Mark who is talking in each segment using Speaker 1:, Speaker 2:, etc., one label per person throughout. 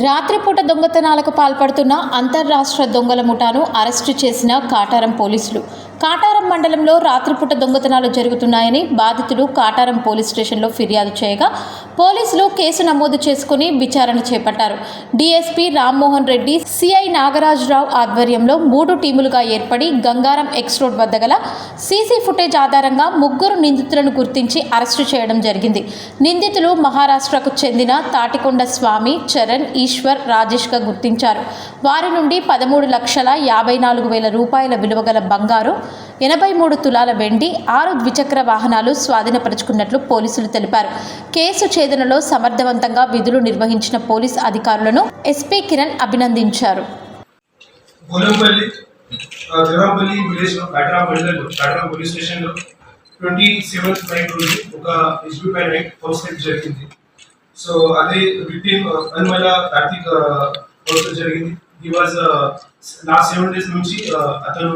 Speaker 1: రాత్రిపూట దొంగతనాలకు పాల్పడుతున్న అంతర్రాష్ట్ర దొంగల ముఠాను అరెస్టు చేసిన కాటారం పోలీసులు. కాటారం మండలంలో రాత్రిపూట దొంగతనాలు జరుగుతున్నాయని బాధితుడు కాటారం పోలీస్ స్టేషన్లో ఫిర్యాదు చేయగా పోలీసులు కేసు నమోదు చేసుకుని విచారణ చేపట్టారు. డీఎస్పీ రామ్మోహన్ రెడ్డి సిఐ నాగరాజరావు ఆధ్వర్యంలో మూడు టీములుగా ఏర్పడి గంగారం ఎక్స్ రోడ్ వద్ద గల సీసీ ఫుటేజ్ ఆధారంగా ముగ్గురు నిందితులను గుర్తించి అరెస్టు చేయడం జరిగింది. నిందితులు మహారాష్ట్రకు చెందిన తాటికొండ స్వామి చరణ్ ఈశ్వర్ రాజేష్గా గుర్తించారు. వారి నుండి పదమూడు లక్షల యాభై నాలుగు వేల రూపాయల విలువ గల బంగారు ఎనభై మూడు తులాల వెండి ఆరు ద్విచక్ర వాహనాలు స్వాధీనపరుచుకున్నట్లు పోలీసులు తెలిపారు. కేసు ఛేదనలో సమర్థవంతంగా విధులు నిర్వహించిన పోలీస్ అధికారులను ఎస్పీ కిరణ్ అభినందించారు.
Speaker 2: Police station twenty seventh night రోజు ఒక ఎస్బీ నైట్ హౌస్ రేప్ జరిగింది. సో అదే విక్టిమ్ అన్మల కార్తీక్ హౌస్ జరిగింది. ఈ వాజ్ లాస్ట్ సెవెన్ డేస్ నుంచి అతను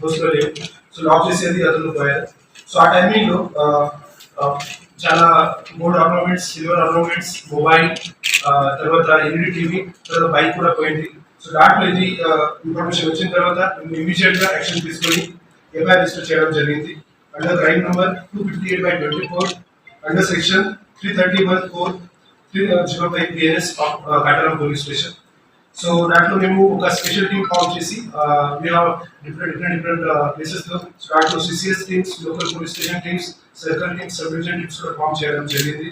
Speaker 2: హౌస్లో లేవు సో లాక్ చేసేది అతను పోయారు సో ఆ టైమింగ్లో చాలా మూడు ఆర్నమెంట్స్ సిల్వర్ ఆర్నమెంట్స్ మొబైల్ తర్వాత ఎల్ఈడి టీవీ తర్వాత బైక్ కూడా పోయింది. సో దాంట్లో ఇది ఇన్ఫర్మేషన్ వచ్చిన తర్వాత ఇమీడియట్గా యాక్షన్ తీసుకొని ఎఫ్ఐఆర్ రిజిస్టర్ చేయడం జరిగింది. Under crime number two fifty eight by twenty four under section three thirty one four three zero five BNS Kataram police station so దాంట్లో మేము ఒక స్పెషల్ టీమ్ ఫామ్ చేసి we have different different different ప్లేసెస్లో so దాంట్లో CCS teams local police station teams circle teams sub division teams కూడా form చేయడం జరిగింది.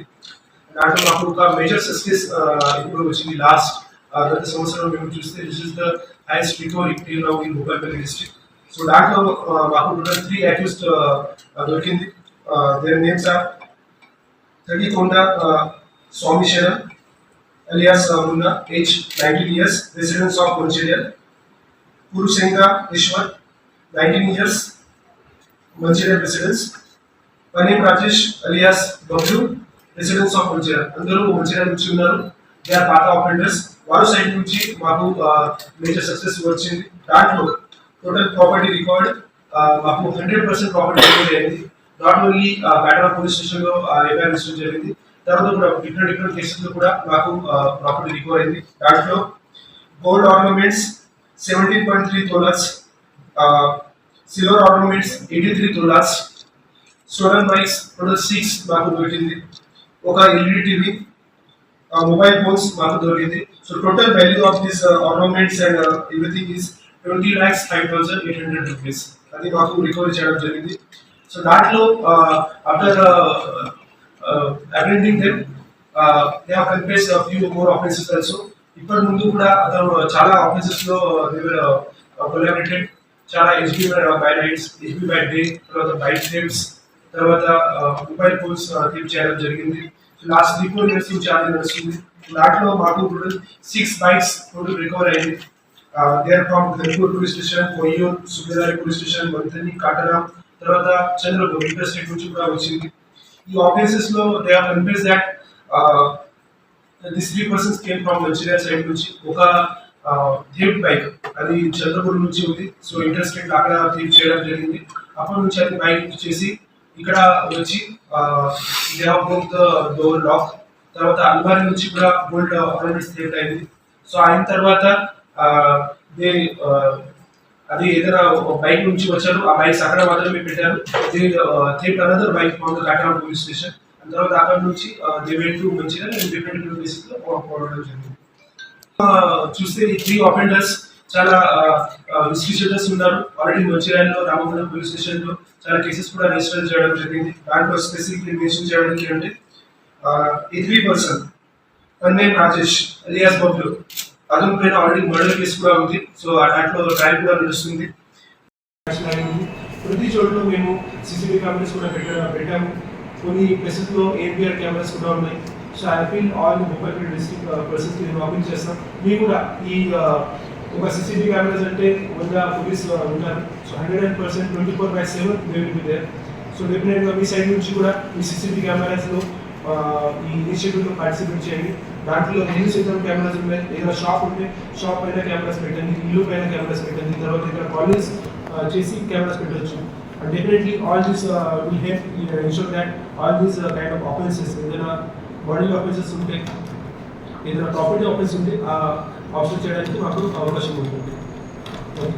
Speaker 2: దాంట్లో మాకు ఒక మేజర్ సక్సెస్ ఇప్పుడు వచ్చింది లాస్ట్ గత సంవత్సరం మేము చూస్తే this is the highest recovery till now in Bhupalpally district so దాంట్లో uh, మాకు టోటల్ త్రీ అక్యూస్డ్ దొరికింది. Their names are Thadikonda Swamy Sharan alias uh, Munna, age 19 years, residence of Mancherial. Purusenga Ishwar, 19 years, Mancherial residence. Panim Rajesh, alias Bablu, residence of Mancherial. అందరూ మంచిర్యాల నుంచి ఉన్నారు they are పాత operators వారు side నుంచి మాకు major success వచ్చింది దాంట్లో total property record మాకు హండ్రెడ్ పర్సెంట్ ప్రాపర్టీ రికార్డ్ అయింది దాంట్లో ఓన్లీ పోలీస్ స్టేషన్లో ఎఫ్ఐఆర్ జరిగింది. తర్వాత కూడా డిఫరెంట్ డిఫరెంట్ కేసెస్లో కూడా మాకు ప్రాపర్టీ రికవర్ అయింది. దాంట్లో gold ornaments seventeen point three tolas silver ornaments eighty three tolas stolen bikes total six మాకు దొరికింది. ఒక ఎల్ఈడి టీవీ మొబైల్ ఫోన్స్ మాకు దొరికింది. So total value of this ornaments and everything is twenty lakhs five thousand eight hundred rupees. అది మాకు recovery చేయడం జరిగింది. So దాంట్లో after attending them they have confess few more offences also ఇప్పటి ముందు కూడా అతను చాలా ఆఫెన్సెస్లో దేవర్ కొలాబరేటెడ్ చాలా SB by nights SB by day తర్వాత బైక్ థేమ్స్ తర్వాత మొబైల్ ఫోన్స్ థీప్ చేయడం జరిగింది. లాస్ట్ త్రీ ఫోర్ ఇయర్స్ నుంచి అది నడుస్తుంది దాంట్లో మాకు total six bikes total recover అయింది there from Dharpur police station Koyyur Subedari police station వంతని కాటరా తర్వాత చంద్రబాబు ఇంటర్ స్టేట్ నుంచి కూడా వచ్చింది. ఈ ఆఫీసెస్లో they are confuse that this three persons came from Mancherial side నుంచి ఒక థీప్ బైక్. అది చంద్రపూర్ నుంచి ఉంది. సో ఇంటర్ స్టేట్ అక్కడ థీప్ చేయడం జరిగింది. అప్పటి నుంచి అది బైక్ చేసి ఇక్కడ వచ్చి they have broke the door lock. తర్వాత అల్మారి నుంచి కూడా గోల్డ్ ఆర్నమెంట్స్ థీప్ అయింది. సో అయిన తర్వాత దే అది ఏదైనా ఒక బైక్ నుంచి వచ్చారు. ఆ బైక్ అక్కడ మాత్రమే పెట్టారు. That another bike from the Katara police station తర్వాత అక్కడ నుంచి దే మంచిగా డిఫరెంట్ డిఫరెంట్ ప్లేసెస్ పోవడం జరిగింది. చూస్తే ఈ త్రీ ఆఫెండర్స్ చాలా ఇన్స్టిట్యూటర్స్ ఉన్నారు. ఆల్రెడీ మంచిర్యాలలో రామగుండం పోలీస్ స్టేషన్లో చాలా కేసెస్ కూడా రిజిస్టర్ చేయడం జరిగింది. దాంట్లో స్పెసిఫిక్లీ మెన్షన్ చేయడానికి అంటే ఈ త్రీ పర్సన్ కన్నేమ్ రాజేష్ అలియాస్ బబ్లు అతని పైన ఆల్రెడీ మర్డర్ కేసు కూడా ఉంది. సో ఆ దాంట్లో ట్రయల్ కూడా నడుస్తుంది. ప్రతి చోట్ల మేము సీసీటీవీ కెమెరాస్ కూడా పెట్టడం పెట్టాము. కొన్ని ప్లేసెస్లో ఏపీఆర్ కెమెరాస్ కూడా ఉన్నాయి. So I feel all mobile district పర్సన్స్కి వాకింగ్ చేస్తాం. మీ కూడా ఈ uh, ఒక సీసీటీవీ కెమెరాస్ అంటే వంద పోలీస్ uh, ఉన్నారు. So hundred and percent twenty four by seven they will be there so డెఫినెట్గా మీ సైడ్ నుంచి కూడా ఈ సీసీటీవీ కెమెరాస్లో uh, ఈ ఇనిషియేటివ్లో పార్టిసిపేట్ చేయండి. దాంట్లో ఎన్ని సిస్టమ్ కెమెరాస్ ఉన్నాయి ఏదైనా షాప్ ఉంటే షాప్ పైన కెమెరాస్ పెట్టండి ఇల్లు పైన కెమెరాస్ పెట్టండి తర్వాత ఇక్కడ కాలేజ్ చేసి కెమెరాస్ పెట్టవచ్చు definitely all this will help ensure that all these kind of offences ఏదైనా బాడీ ఆఫెన్సెస్ ఉంటే ఏదైనా ప్రాపర్టీ ఆఫీస్ ఉంటే ఆ ఆఫెన్స్ చేయడానికి మాకు అవకాశం ఉంటుంది. ఓకే